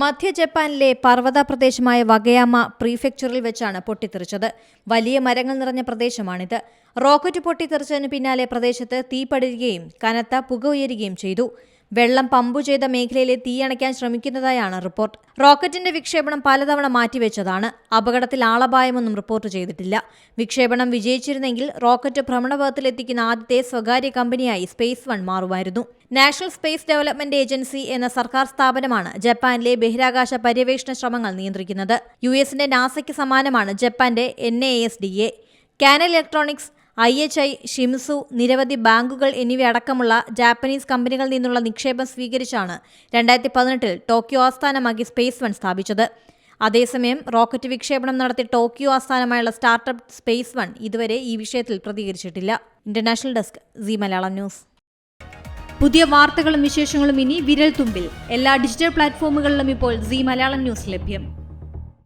മധ്യ ജപ്പാനിലെ പർവത പ്രദേശമായ വകയാമ പ്രീഫെക്ചറിൽ വെച്ചാണ് പൊട്ടിത്തെറിച്ചത്. വലിയ മരങ്ങൾ നിറഞ്ഞ പ്രദേശമാണിത്. റോക്കറ്റ് പൊട്ടിത്തെറിച്ചതിന് പിന്നാലെ പ്രദേശത്ത് തീ പടരുകയും കനത്ത പുക ഉയരുകയും ചെയ്തു. വെള്ളം പമ്പു ചെയ്ത മേഖലയിലെ തീയണയ്ക്കാൻ ശ്രമിക്കുന്നതായാണ് റിപ്പോർട്ട്. റോക്കറ്റിന്റെ വിക്ഷേപണം പലതവണ മാറ്റിവെച്ചതാണ്. അപകടത്തിൽ ആളപായമൊന്നും റിപ്പോർട്ട് ചെയ്തിട്ടില്ല. വിക്ഷേപണം വിജയിച്ചിരുന്നെങ്കിൽ റോക്കറ്റ് ഭ്രമണപഥത്തിലെത്തിക്കുന്ന ആദ്യത്തെ സ്വകാര്യ കമ്പനിയായി സ്പേസ് വൺ മാറുമായിരുന്നു. നാഷണൽ സ്പേസ് ഡെവലപ്മെന്റ് ഏജൻസി എന്ന സർക്കാർ സ്ഥാപനമാണ് ജപ്പാനിലെ ബഹിരാകാശ പര്യവേഷണ ശ്രമങ്ങൾ നിയന്ത്രിക്കുന്നത്. യു എസിന്റെ നാസയ്ക്ക് സമാനമാണ് ജപ്പാന്റെ N A S D A. Canon electronics I H I Shimizu നിരവധി ബാങ്കുകൾ എന്നിവയടക്കമുള്ള ജാപ്പനീസ് കമ്പനികളിൽ നിന്നുള്ള നിക്ഷേപം സ്വീകരിച്ചാണ് രണ്ടായിരത്തി പതിനെട്ടിൽ ടോക്കിയോ ആസ്ഥാനമാക്കി സ്പേസ് വൺ സ്ഥാപിച്ചത്. അതേസമയം റോക്കറ്റ് വിക്ഷേപണം നടത്തി ടോക്കിയോ ആസ്ഥാനമായുള്ള സ്റ്റാർട്ടപ്പ് സ്പേസ് വൺ ഇതുവരെ ഈ വിഷയത്തിൽ പ്രതികരിച്ചിട്ടില്ല. International desk C Malayalam news. പുതിയ വാർത്തകളും വിശേഷങ്ങളും ഇനി വിരൽ തുമ്പിൽ എല്ലാ ഡിജിറ്റൽ പ്ലാറ്റ്ഫോമുകളിലും ഇപ്പോൾ സി മലയാളം ന്യൂസ് ലഭ്യം.